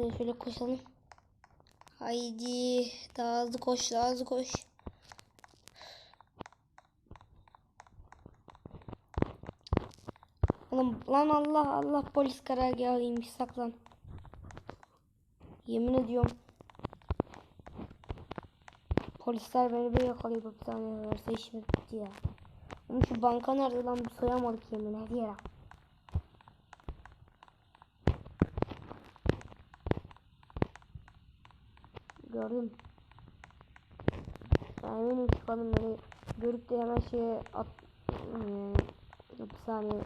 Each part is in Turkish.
Hızlıca şöyle koşalım. Haydi. Daha hızlı koş. Daha hızlı koş. Oğlum lan Allah Allah polis karargahıymış saklan. Yemin ediyorum. Polisler beni bir yakalayıp hapishaneye verse işimiz bitti ya. Oğlum şu banka nerede lan bir soyamadık yemin her Gördüm. Ben eminim kadın beni görüp de hemen şeye at, hapishaneye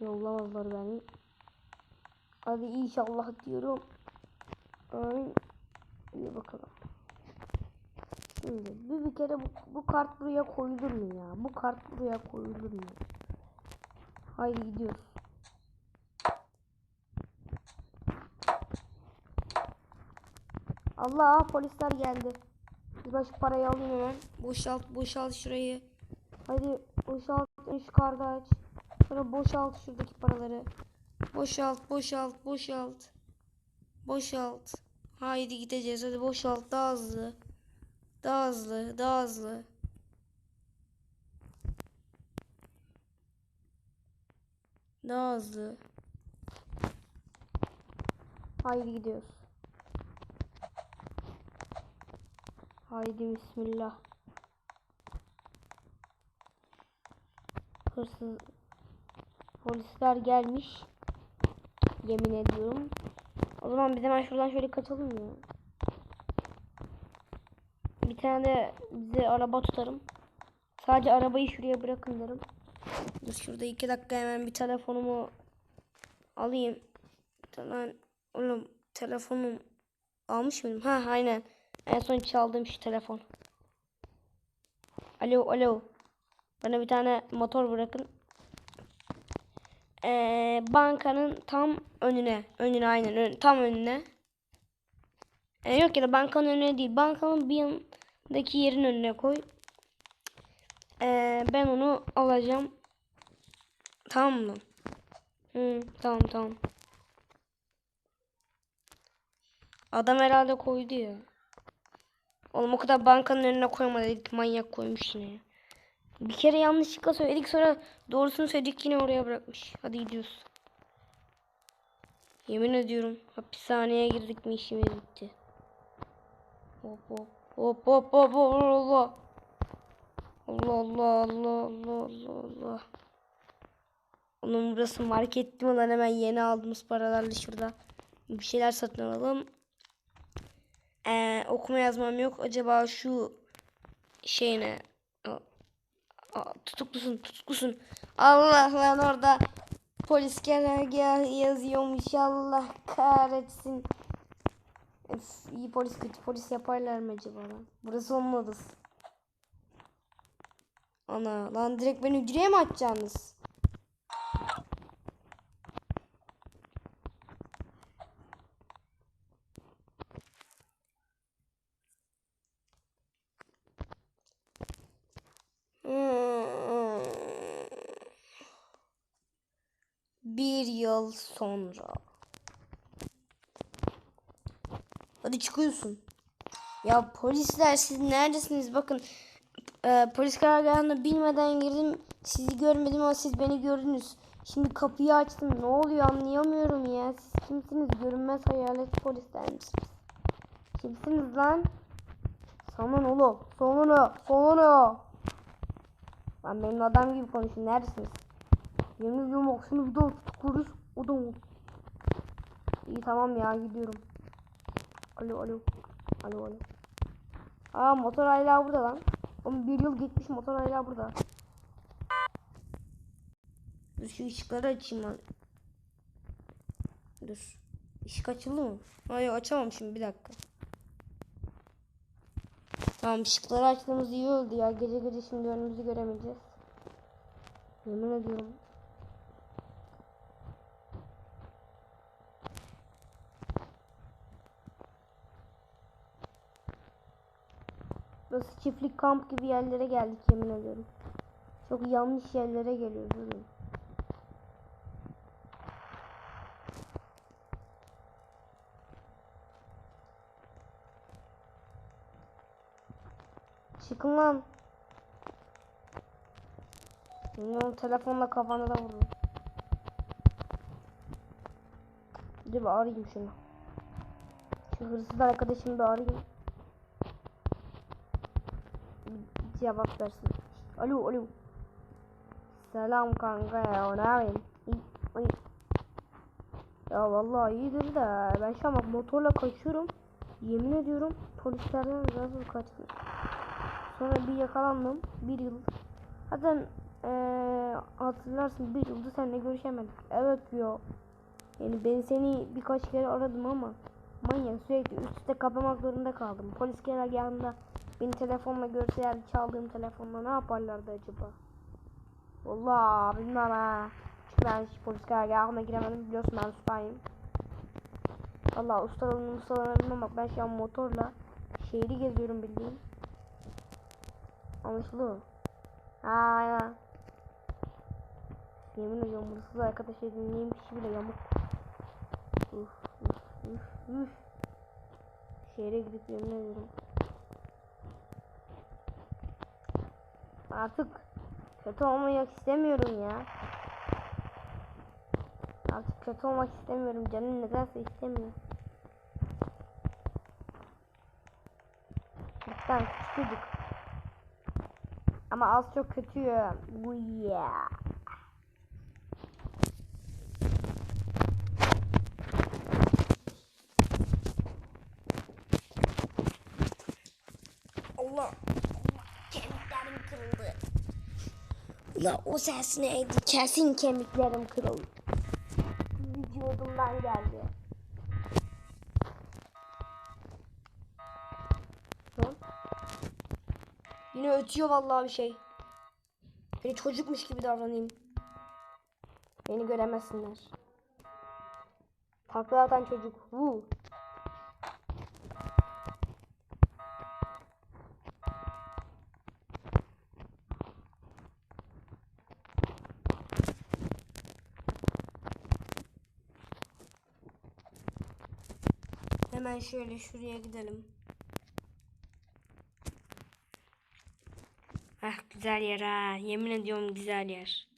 yollamazlar beni. Hadi inşallah diyorum. Amin. İyi bakalım. Şimdi bir, bir kere bu, bu kart buraya koyulur mu ya? Bu kart buraya koyulur mu? Haydi gidiyoruz. Allah polisler geldi. Bir baş parayı alayım hemen. Boşalt boşalt şurayı. Hadi boşalt şu kartı aç. Sonra boşalt şuradaki paraları. Boşalt boşalt boşalt. Boşalt. Haydi gideceğiz hadi boşalt daha hızlı. Daha hızlı daha hızlı. Daha hızlı. Haydi gidiyoruz. Haydi bismillah. Hırsız polisler gelmiş. Yemin ediyorum. O zaman biz hemen şuradan şöyle kaçalım ya. Bir tane de bize araba tutarım. Sadece arabayı şuraya bırakın derim. Dur şurada iki dakika hemen bir telefonumu alayım. Lan oğlum telefonum almış mıydım? Ha aynen. En son çaldığım şu telefon. Alo alo. Bana bir tane motor bırakın. Ee, bankanın tam önüne. Önüne aynen. ön- tam önüne. Ee, yok ya da bankanın önüne değil. Bankanın bir yanındaki yerin önüne koy. Ee, ben onu alacağım. Tamam mı? Hı, tamam tamam. Adam herhalde koydu ya. Oğlum o kadar bankanın önüne koyma dedik. Manyak koymuş yine. ya. Bir kere yanlışlıkla söyledik sonra doğrusunu söyledik yine oraya bırakmış. Hadi gidiyoruz. Yemin ediyorum hapishaneye girdik mi işimiz bitti. Hop hop hop hop hop hop Allah. Allah Allah Allah Allah Allah Allah. Onun burası market mi lan hemen yeni aldığımız paralarla şurada bir şeyler satın alalım. Ee, okuma yazmam yok. Acaba şu şey ne? Aa, aa, tutuklusun tutuklusun. Allah lan orada polis genelgahı yazıyormuş. Allah kahretsin. Öf, iyi polis kötü polis yaparlar mı acaba lan? Burası onun odası. Ana lan direkt beni hücreye mi atacaksınız? Bir yıl sonra. Hadi çıkıyorsun. Ya polisler siz neredesiniz? Bakın e, polis karargahına bilmeden girdim. Sizi görmedim ama siz beni gördünüz. Şimdi kapıyı açtım. Ne oluyor anlayamıyorum ya. Siz kimsiniz? Görünmez hayalet polisler misiniz? Kimsiniz lan? Sana ne oğlum? Sana ne? Lan benim adam gibi konuşun. Neredesiniz? Ediyorum bak şunu bir daha tutukluruz. O da mı? İyi tamam ya gidiyorum. Alo alo. Alo alo. Aa motor hala burada lan. Oğlum bir yıl geçmiş motor hala burada. Dur şu ışıkları açayım lan. Dur. Işık açıldı mı? Hayır açamamışım bir dakika. Tamam ışıkları açtığımız iyi oldu ya. Gece gece şimdi önümüzü göremeyeceğiz. Yemin ediyorum. Burası çiftlik kamp gibi yerlere geldik yemin ediyorum. Çok yanlış yerlere geliyoruz oğlum. Çıkın lan. Bilmiyorum telefonla kafana da vurur. Dur bir arayayım şunu. Şu hırsız arkadaşımı bir arayayım. Cevap versin. Alo alo. Selam kanka ya ne yapayım? Ya vallahi iyidir de ben şu an motorla kaçıyorum. Yemin ediyorum polislerden nasıl kaçtım. Sonra bir yakalandım. Bir yıl. Zaten eee, hatırlarsın bir yılda seninle görüşemedik. Evet ya. Yani ben seni birkaç kere aradım ama manyak sürekli üst üste kapamak zorunda kaldım. Polis gelir yanında beni telefonla görseler çaldığım telefonla ne yaparlardı acaba? Vallahi bilmem ha. Çünkü ben hiç polis karargahına giremedim biliyorsun ben ustayım. Valla ustalığını ustalığını bilmem bak ben şu an motorla şehri geziyorum bildiğin. Anlaşılıyor. Ha aynen. Yemin ediyorum hırsız arkadaş edindiğim kişi bile yamuk. Uf uf uf uf. Şehre gidip yemin ediyorum. Artık kötü olmak istemiyorum ya. Artık kötü olmak istemiyorum. Canım nedense istemiyor. Lütfen küçük. Ama az çok kötüyüm. Bu yeah. Allah. Kemiklerim kırıldı. La o ses neydi? Kesin kemiklerim kırıldı. Vücudumdan geldi. Hı? Yine ötüyor vallahi bir şey. Beni çocukmuş gibi davranayım. Beni göremezsinler. Takla atan çocuk. Woo. Hemen şöyle şuraya gidelim. Ah güzel yer ha. Yemin ediyorum güzel yer.